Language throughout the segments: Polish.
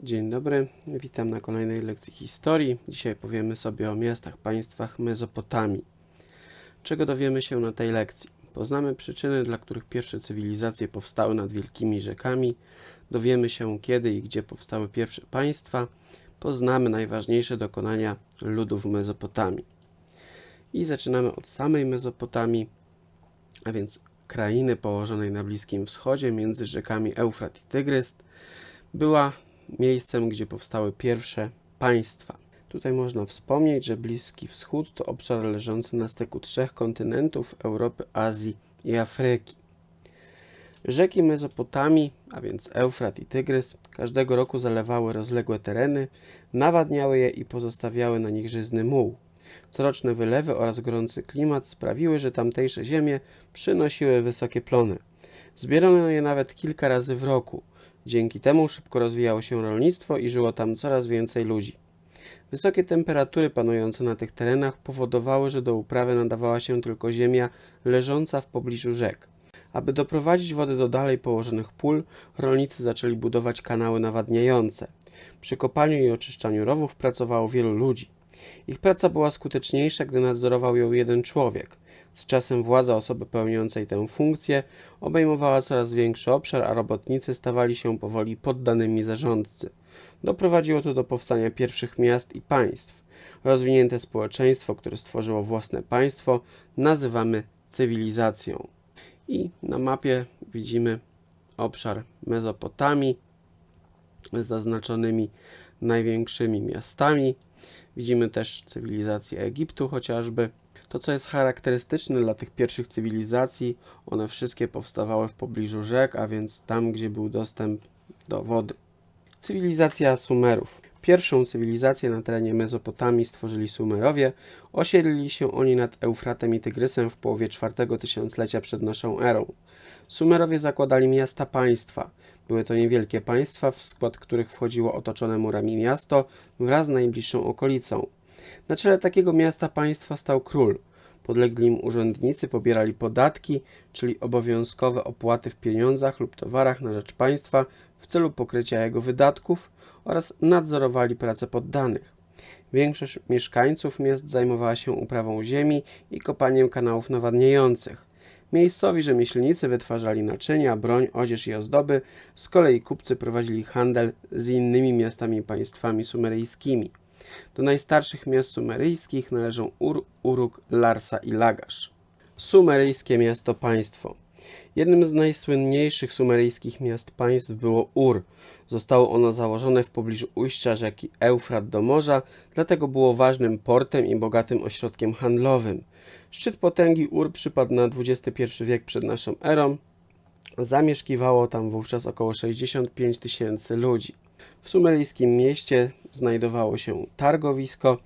Dzień dobry, witam na kolejnej lekcji historii. Dzisiaj powiemy sobie o miastach, państwach Mezopotamii. Czego dowiemy się na tej lekcji? Poznamy przyczyny, dla których pierwsze cywilizacje powstały nad wielkimi rzekami. Dowiemy się, kiedy i gdzie powstały pierwsze państwa. Poznamy najważniejsze dokonania ludów Mezopotamii. I zaczynamy od samej Mezopotamii, a więc krainy położonej na Bliskim Wschodzie między rzekami Eufrat i Tygrys. Była miejscem, gdzie powstały pierwsze państwa. Tutaj można wspomnieć, że Bliski Wschód to obszar leżący na styku trzech kontynentów Europy, Azji i Afryki. Rzeki Mezopotamii, a więc Eufrat i Tygrys, każdego roku zalewały rozległe tereny, nawadniały je i pozostawiały na nich żyzny muł. Coroczne wylewy oraz gorący klimat sprawiły, że tamtejsze ziemie przynosiły wysokie plony. Zbierano je nawet kilka razy w roku – Dzięki temu szybko rozwijało się rolnictwo i żyło tam coraz więcej ludzi. Wysokie temperatury panujące na tych terenach powodowały, że do uprawy nadawała się tylko ziemia leżąca w pobliżu rzek. Aby doprowadzić wodę do dalej położonych pól, rolnicy zaczęli budować kanały nawadniające. Przy kopaniu i oczyszczaniu rowów pracowało wielu ludzi. Ich praca była skuteczniejsza, gdy nadzorował ją jeden człowiek. Z czasem władza osoby pełniącej tę funkcję obejmowała coraz większy obszar, a robotnicy stawali się powoli poddanymi zarządcy. Doprowadziło to do powstania pierwszych miast i państw. Rozwinięte społeczeństwo, które stworzyło własne państwo, nazywamy cywilizacją. I na mapie widzimy obszar Mezopotamii z zaznaczonymi największymi miastami. Widzimy też cywilizację Egiptu chociażby. To, co jest charakterystyczne dla tych pierwszych cywilizacji, one wszystkie powstawały w pobliżu rzek, a więc tam, gdzie był dostęp do wody. Cywilizacja Sumerów. Pierwszą cywilizację na terenie Mezopotamii stworzyli Sumerowie. Osiedlili się oni nad Eufratem i Tygrysem w połowie czwartego tysiąclecia przed naszą erą. Sumerowie zakładali miasta państwa. Były to niewielkie państwa, w skład których wchodziło otoczone murami miasto wraz z najbliższą okolicą. Na czele takiego miasta państwa stał król. Podlegli im urzędnicy pobierali podatki, czyli obowiązkowe opłaty w pieniądzach lub towarach na rzecz państwa w celu pokrycia jego wydatków oraz nadzorowali pracę poddanych. Większość mieszkańców miast zajmowała się uprawą ziemi i kopaniem kanałów nawadniających. Miejscowi rzemieślnicy wytwarzali naczynia, broń, odzież i ozdoby, z kolei kupcy prowadzili handel z innymi miastami i państwami sumeryjskimi. Do najstarszych miast sumeryjskich należą Ur, Uruk, Larsa i Lagash. Sumeryjskie miasto-państwo. Jednym z najsłynniejszych sumeryjskich miast-państw było Ur. Zostało ono założone w pobliżu ujścia rzeki Eufrat do morza, dlatego było ważnym portem i bogatym ośrodkiem handlowym. Szczyt potęgi Ur przypadł na XXI wiek przed naszą erą. Zamieszkiwało tam wówczas około 65 tysięcy ludzi. W sumeryjskim mieście znajdowało się targowisko.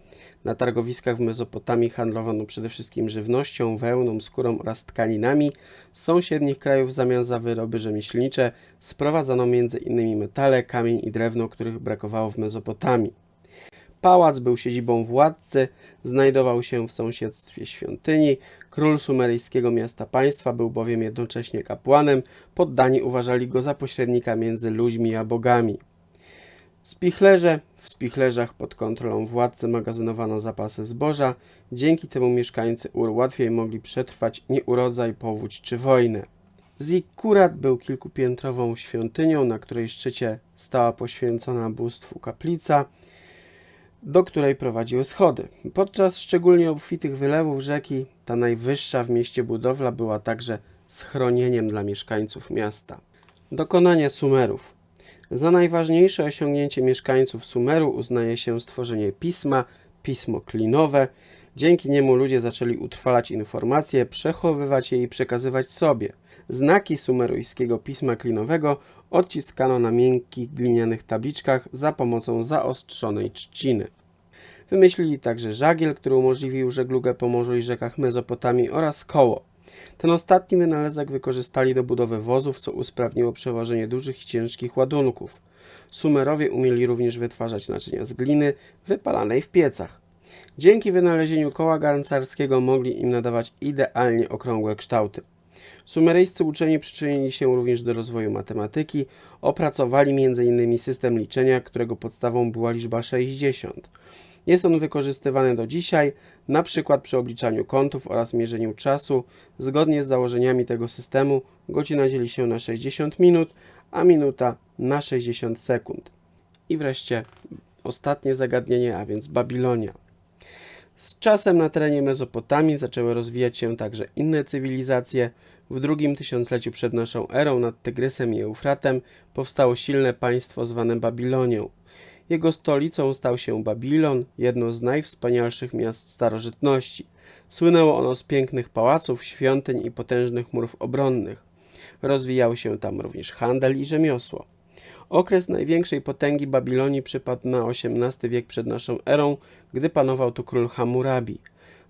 Na targowiskach w Mezopotamii handlowano przede wszystkim żywnością, wełną, skórą oraz tkaninami. Z sąsiednich krajów w zamian za wyroby rzemieślnicze sprowadzano m.in. metale, kamień i drewno, których brakowało w Mezopotamii. Pałac był siedzibą władcy, znajdował się w sąsiedztwie świątyni. Król sumeryjskiego miasta państwa był bowiem jednocześnie kapłanem, poddani uważali go za pośrednika między ludźmi a bogami. Spichlerze. W spichlerzach pod kontrolą władcy magazynowano zapasy zboża. Dzięki temu mieszkańcy Ur łatwiej mogli przetrwać nieurodzaj, powódź czy wojnę. Zikkurat był kilkupiętrową świątynią, na której szczycie stała poświęcona bóstwu kaplica, do której prowadziły schody. Podczas szczególnie obfitych wylewów rzeki, ta najwyższa w mieście budowla była także schronieniem dla mieszkańców miasta. Dokonanie Sumerów. Za najważniejsze osiągnięcie mieszkańców Sumeru uznaje się stworzenie pisma, pismo klinowe. Dzięki niemu ludzie zaczęli utrwalać informacje, przechowywać je i przekazywać sobie. Znaki sumeryjskiego pisma klinowego odciskano na miękkich glinianych tabliczkach za pomocą zaostrzonej trzciny. Wymyślili także żagiel, który umożliwił żeglugę po morzu i rzekach Mezopotamii oraz koło. Ten ostatni wynalazek wykorzystali do budowy wozów, co usprawniło przewożenie dużych i ciężkich ładunków. Sumerowie umieli również wytwarzać naczynia z gliny wypalanej w piecach. Dzięki wynalezieniu koła garncarskiego mogli im nadawać idealnie okrągłe kształty. Sumeryjscy uczeni przyczynili się również do rozwoju matematyki, opracowali m.in. system liczenia, którego podstawą była liczba 60. Jest on wykorzystywany do dzisiaj, na przykład przy obliczaniu kątów oraz mierzeniu czasu. Zgodnie z założeniami tego systemu godzina dzieli się na 60 minut, a minuta na 60 sekund. I wreszcie ostatnie zagadnienie, a więc Babilonia. Z czasem na terenie Mezopotamii zaczęły rozwijać się także inne cywilizacje. W drugim tysiącleciu przed naszą erą nad Tygrysem i Eufratem powstało silne państwo zwane Babilonią. Jego stolicą stał się Babilon, jedno z najwspanialszych miast starożytności. Słynęło ono z pięknych pałaców, świątyń i potężnych murów obronnych. Rozwijały się tam również handel i rzemiosło. Okres największej potęgi Babilonii przypadł na XVIII wiek przed naszą erą, gdy panował tu król Hammurabi.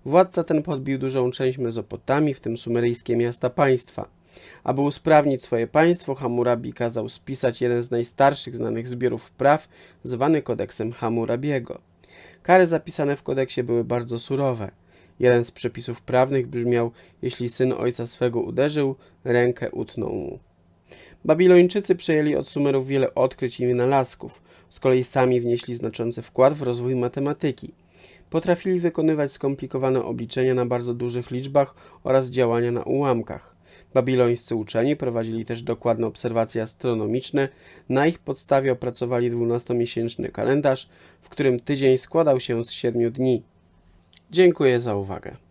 Władca ten podbił dużą część Mezopotamii, w tym sumeryjskie miasta państwa. Aby usprawnić swoje państwo, Hammurabi kazał spisać jeden z najstarszych znanych zbiorów praw, zwany kodeksem Hammurabiego. Kary zapisane w kodeksie były bardzo surowe. Jeden z przepisów prawnych brzmiał: Jeśli syn ojca swego uderzył, rękę utnął mu. Babilończycy przejęli od Sumerów wiele odkryć i wynalazków, z kolei sami wnieśli znaczący wkład w rozwój matematyki. Potrafili wykonywać skomplikowane obliczenia na bardzo dużych liczbach oraz działania na ułamkach. Babilońscy uczeni prowadzili też dokładne obserwacje astronomiczne. Na ich podstawie opracowali 12-miesięczny kalendarz, w którym tydzień składał się z 7 dni. Dziękuję za uwagę.